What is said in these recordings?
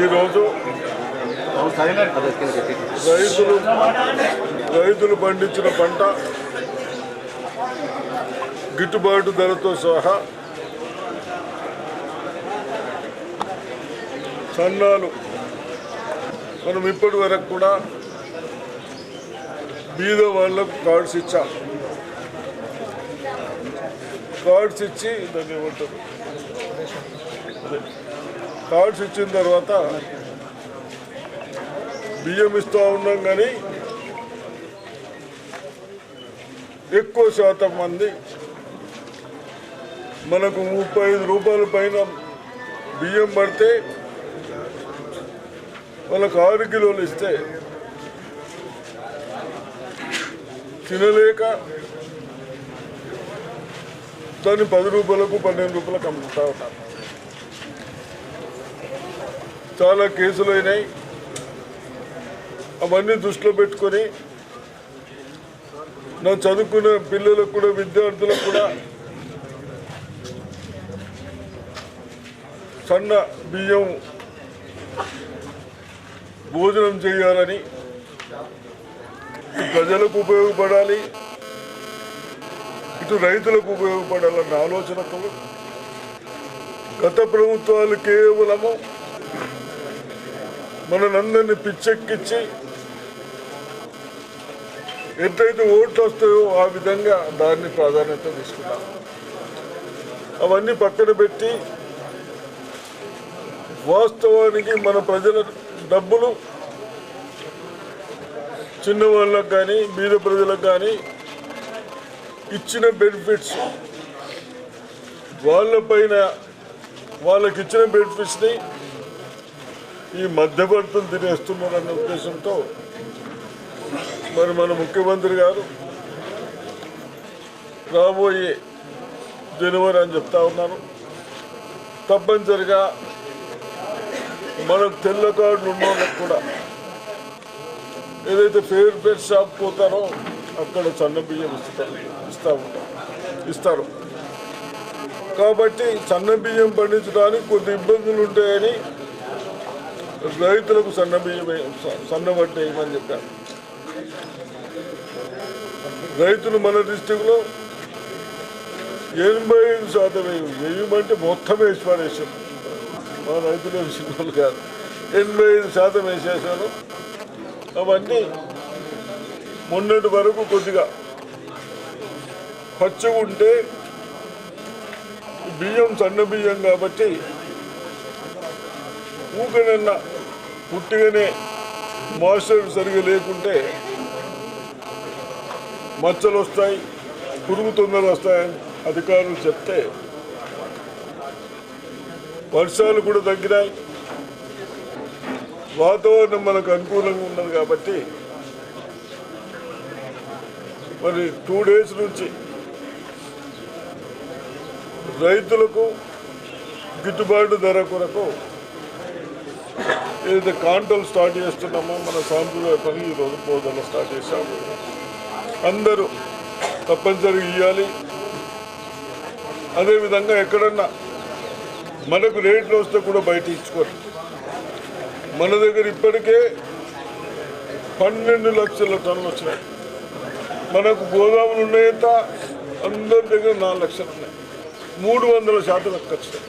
ఈరోజు రైతులు రైతులు పండించిన పంట గిట్టుబాటు ధరతో సహా సన్నాలు మనం ఇప్పటి వరకు కూడా బీద వాళ్ళకు కార్డ్స్ ఇచ్చాం. కార్డ్స్ ఇచ్చి దాన్ని ఏమంటారు కాల్స్ కార్డ్స్ ఇచ్చిన తర్వాత బియ్యం ఇస్తూ ఉన్నాం కానీ ఎక్కువ శాతం మంది మనకు ముప్పై ఐదు రూపాయల పైన బియ్యం పడితే వాళ్ళకు ఆరు కిలోలు ఇస్తే తినలేక దాన్ని పది రూపాయలకు పన్నెండు రూపాయలకు అమ్ముతా ఉంటారు. చాలా కేసులు అయినాయి. అవన్నీ దృష్టిలో పెట్టుకొని నా చదువుకునే పిల్లలకు కూడా విద్యార్థులకు కూడా సన్న బియ్యం భోజనం చేయాలని ప్రజలకు ఉపయోగపడాలి. ఇటు రైతులకు ఉపయోగపడాలన్న ఆలోచనతో గత ప్రభుత్వాలు కేవలము మనలందరినీ పిచ్చెక్కించి ఎంతైతే ఓట్లు వస్తాయో ఆ విధంగా దాన్ని ప్రాధాన్యత తీసుకున్నాం. అవన్నీ పక్కన పెట్టి వాస్తవానికి మన ప్రజల డబ్బులు చిన్న వాళ్ళకు కానీ బీద ప్రజలకు కానీ ఇచ్చిన బెనిఫిట్స్ వాళ్ళపైన వాళ్ళకి ఇచ్చిన బెనిఫిట్స్ని ఈ మధ్యవర్తులు తినేస్తున్నారన్న ఉద్దేశంతో మరి మన ముఖ్యమంత్రి గారు రాబోయే జనవరి అని చెప్తా ఉన్నారు. తప్పనిసరిగా మనకు తెల్ల కార్డులు ఉన్న వాళ్ళకి కూడా ఏదైతే ఫేర్ ఫేర్ షాప్ పోతారో అక్కడ సన్న బియ్యం ఇస్తారు ఇస్తా ఉంటారు. ఇస్తారు. కాబట్టి సన్న బియ్యం పండించడానికి కొద్ది ఇబ్బందులు ఉంటాయని రైతులకు సన్న బియ్యం వేయమని చెప్పారు. రైతులు మన డిస్టిక్లో ఎనభై ఐదు శాతం వేయమంటే మొత్తం వేసి మా రైతులు వేసిన వాళ్ళు కాదు. ఎనభై ఐదు శాతం వేసేసారు అవన్నీ మొన్నటి వరకు కొద్దిగా ఖర్చు ఉంటే బియ్యం సన్న బియ్యం కాబట్టి ఊకనన్నా పుట్టిగానే మాయిశ్చర్ సరిగా లేకుంటే మచ్చలు వస్తాయి పురుగు తొందరలు వస్తాయని అధికారులు చెప్తే వర్షాలు కూడా తగ్గినాయి. వాతావరణం మనకు అనుకూలంగా ఉన్నది కాబట్టి మరి టూ డేస్ నుంచి రైతులకు గిట్టుబాటు ధర కొరకు ఏదైతే కాంటలు స్టార్ట్ చేస్తున్నామో. మన సాంప్రదాయ పని ఈరోజు బోధన స్టార్ట్ చేశాము. అందరూ తప్పనిసరిగా ఇవ్వాలి అదేవిధంగా ఎక్కడన్నా మనకు రేట్లు వస్తే కూడా బయట ఇచ్చుకోరు. మన దగ్గర ఇప్పటికే పన్నెండు లక్షల టన్నులు వచ్చినాయి. మనకు గోదాములు ఉన్నాయంత అందరి దగ్గర నాలుగు లక్షలు ఉన్నాయి. మూడు వందల శాతం ఎక్కువ వచ్చినాయి.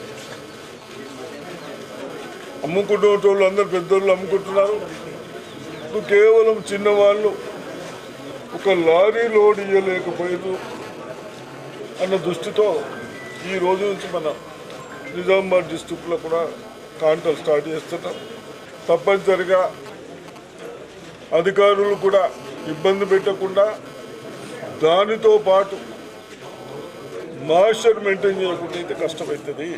అమ్ముకునేటోళ్ళు అందరు పెద్దోళ్ళు అమ్ముకుంటున్నారు. ఇప్పుడు కేవలం చిన్నవాళ్ళు ఒక లారీ లోడ్ ఇవ్వలేకపోయారు అన్న దృష్టితో ఈ రోజు నుంచి మన నిజామాబాద్ డిస్టిక్లో కూడా కాంటలు స్టార్ట్ చేస్తున్నాం. తప్పనిసరిగా అధికారులు కూడా ఇబ్బంది పెట్టకుండా దానితో పాటు మాస్టర్ మెయింటైన్ చేయకుండా అయితే కష్టమవుతుంది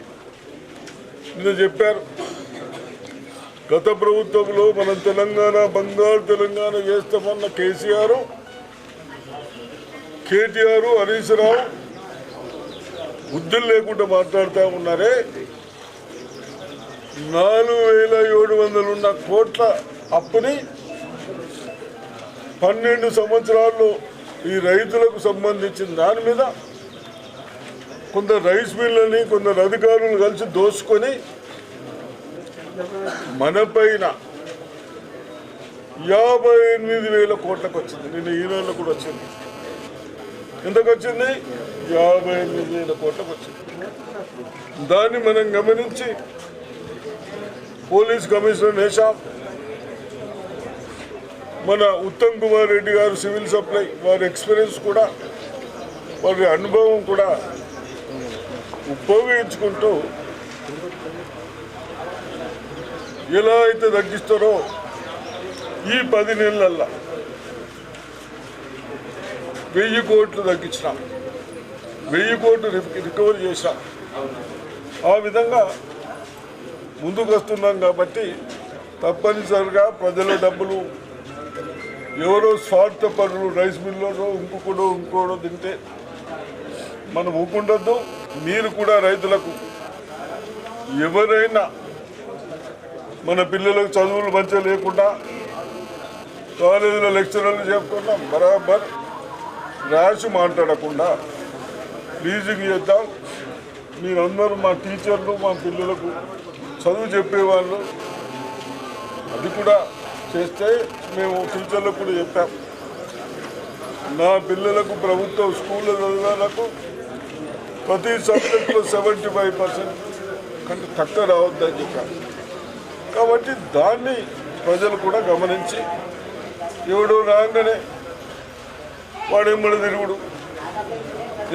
నిన్న చెప్పారు గత ప్రభుత్వంలో మనం తెలంగాణ బంగారు తెలంగాణ చేస్తామన్న కేసీఆర్ కేటీఆర్ హరీష్ రావు బుద్ధులు లేకుండా మాట్లాడుతూ ఉన్నారే. నాలుగు వేల ఏడు వందలు ఉన్న కోట్ల అప్పుని పన్నెండు సంవత్సరాల్లో ఈ రైతులకు సంబంధించిన దాని మీద కొందరు రైస్ మిల్లని కొందరు అధికారులు కలిసి దోసుకొని మన పైన యాభై ఎనిమిది వేల కోట్లకు వచ్చింది. నిన్న ఈ కూడా వచ్చింది. ఎంతకు వచ్చింది? యాభై ఎనిమిది వేల కోట్లకు వచ్చింది. దాన్ని మనం గమనించి పోలీస్ కమిషనర్ వేశాం మన ఉత్తమ్ కుమార్ రెడ్డి గారు సివిల్ సప్లై వారి ఎక్స్పీరియన్స్ కూడా వారి అనుభవం కూడా ఉపయోగించుకుంటూ ఎలా అయితే తగ్గిస్తారో ఈ పది నెలలల్లా వెయ్యి కోట్లు తగ్గించినాం వెయ్యి కోట్లు రికవరీ చేసాం చేశాం ఆ విధంగా ముందుకు వస్తున్నాం కాబట్టి తప్పనిసరిగా ప్రజల డబ్బులు ఎవరో స్వార్థ పనులు రైస్ మిల్లోనో ఇంకొకడో ఇంకోడో తింటే మనం ఊపుండద్దు. మీరు కూడా రైతులకు ఎవరైనా మన పిల్లలకు చదువులు మంచిగా లేకుండా కాలేజీలో లెక్చరర్లు చెప్పుకున్నా బరాబర్ ర్యాష్ మాట్లాడకుండా లీజింగ్ చేద్దాం. మీరందరూ మా టీచర్లు మా పిల్లలకు చదువు చెప్పేవాళ్ళు. అది కూడా చేస్తే మేము టీచర్లకు కూడా చెప్పాం. నా పిల్లలకు ప్రభుత్వ స్కూల్లో చదివేలకు ప్రతి సబ్జెక్టులో సెవెంటీ ఫైవ్ పర్సెంట్ కంటే తక్కువ రావద్దని చెప్పాను కాబట్టి దాన్ని ప్రజలు కూడా గమనించి ఎవడు రాగానే వాడేమ్మడి తిరుగుడు.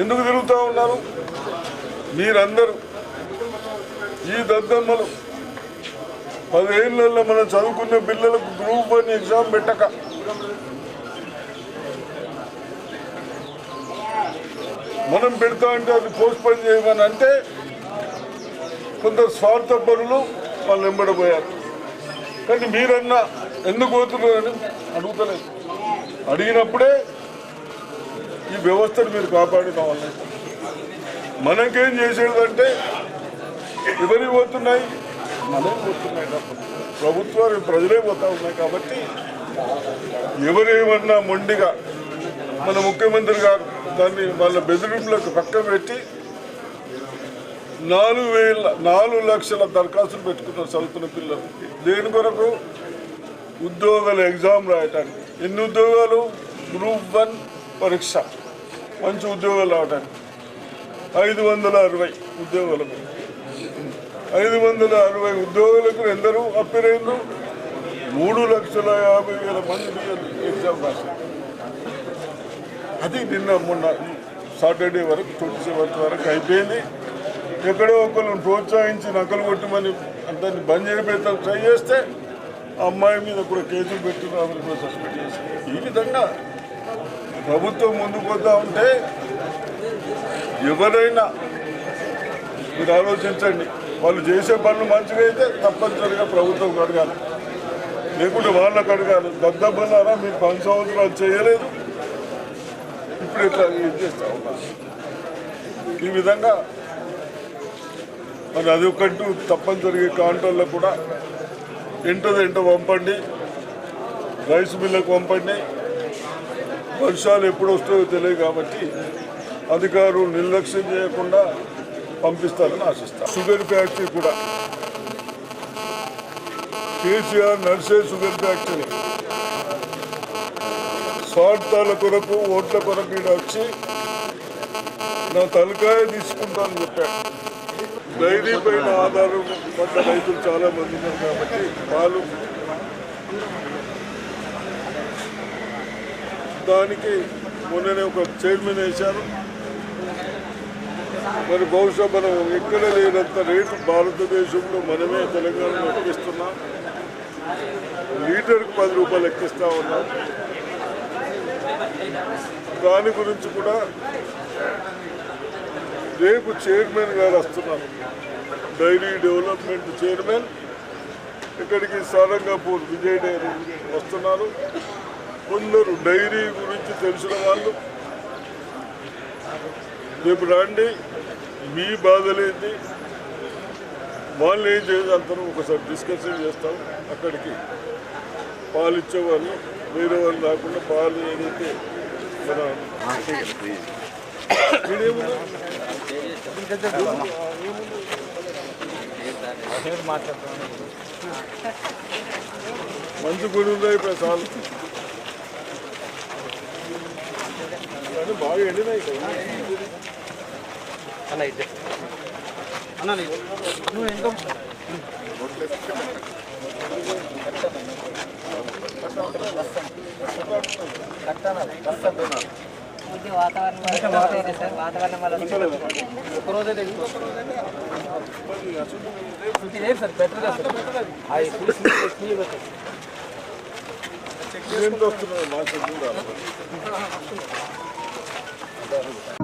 ఎందుకు తిరుగుతూ ఉన్నారు? మీరందరూ ఈ దద్దమ్మలు పదిహేళ్ళల్లో మనం చదువుకున్న పిల్లలకు గ్రూప్ వన్ ఎగ్జామ్ పెట్టక మనం పెడతా అంటే అది పోస్ట్ పోన్ చేయమని అంటే కొంత స్వార్థ పరులు వాళ్ళు వెంబడబోయారు కానీ మీరన్నా ఎందుకు పోతున్నారని అడుగుతలేదు. అడిగినప్పుడే ఈ వ్యవస్థను మీరు కాపాడుకోవాలి. మనకేం చేసేదంటే ఎవరి పోతున్నాయి? మనమే పోతున్నాయి ప్రభుత్వాలు ప్రజలే పోతా ఉన్నాయి కాబట్టి ఎవరేమన్నా మొండిగా మన ముఖ్యమంత్రి గారు దాన్ని వాళ్ళ బెదిరింపులకు పక్కన పెట్టి నాలుగు వేల నాలుగు లక్షల దరఖాస్తులు పెట్టుకున్నారు చదువుతున్న పిల్లలు. దేని కొరకు? ఉద్యోగాల ఎగ్జామ్ రాయటానికి. ఎన్ని ఉద్యోగాలు? గ్రూప్ వన్ పరీక్ష. మంచి ఉద్యోగాలు రావడానికి ఐదు వందల అరవై ఉద్యోగాలకు ఐదు వందల అరవై ఉద్యోగులకు ఎందరూ అప్పీర్ మూడు లక్షల యాభై వేల మంది ఎగ్జామ్ రాశారు. అది నిన్న మొన్న సాటర్డే వరకు ట్వంటీ సెవెంత్ వరకు అయిపోయింది. ఎక్కడో ఒకరు ప్రోత్సహించి నకలు కొట్టమని దాన్ని బంద్ చేయబెట్టాలి ట్రై చేస్తే అమ్మాయి మీద కూడా కేసులు పెట్టి ఆమెను కూడా సస్పెండ్ చేశారు. ఈ విధంగా ప్రభుత్వం ముందుకు వద్దా ఉంటే ఎవరైనా మీరు ఆలోచించండి. వాళ్ళు చేసే పనులు మంచిగా అయితే తప్పనిసరిగా ప్రభుత్వం అడగాలి. లేకుంటే వాళ్ళకి అడగాలి. దద్దమ్మలారా మీరు పది సంవత్సరాలు చేయలేదు. ఇప్పుడు ఇట్లా ఏం చేస్తా ఉన్నారు ఈ విధంగా మరి అది ఒకటి తప్పనిసరిగా కాంట్రోల్లో కూడా ఎంటది ఎంటో పంపండి రైస్ మిల్లకు పంపండి. వర్షాలు ఎప్పుడు వస్తాయో తెలియదు కాబట్టి అధికారులు నిర్లక్ష్యం చేయకుండా పంపిస్తారని ఆశిస్తాను షుగర్ ఫ్యాక్టరీ కూడా కేసీఆర్ నర్సే షుగర్ ఫ్యాక్టరీ. స్వార్థాల కొరకు ఓట్ల కొరకు వచ్చి నా తలకాయ తీసుకుంటానని చెప్పాడు. డైరీ పైన ఆధారం పడ్డ రైతులు చాలా మంది ఉన్నారు కాబట్టి వాళ్ళు దానికి మొన్ననే ఒక చైర్మన్ వేశారు. మరి బహుశా మనం ఎక్కడ లేనంత రేటు భారతదేశంలో మనమే తెలంగాణలో ఎక్కిస్తున్నాం లీటర్కి పది రూపాయలు ఎక్కిస్తూ ఉన్నాం. దాని గురించి కూడా రేపు చైర్మన్ గారు వస్తున్నారు. Dairy development chairman. ఇక్కడికి సారంగపూర్ విజయ్ డైరీ వస్తున్నారు. కొందరు డైరీ గురించి తెలిసిన వాళ్ళు. రేపు రండి. మీ బాధలేంటి? వాళ్ళు ఏం చేయగలుగుతారో ఒకసారి డిస్కషన్ చేస్తాం అక్కడికి. పాలు ఇచ్చేవాళ్ళు వేరే వాళ్ళు రాకుండా పాలు ఏదైతే మన? మంచి గుడి ఉన్నాయి ఇప్పుడు చాలు కానీ బాగా ఎండినాయి నువ్వు కొద్దిగా వాతావరణం వల్ల వస్తేనే సార్ వాతావరణం వల్ల ఎంత వస్తున్నారు మాకు కూడా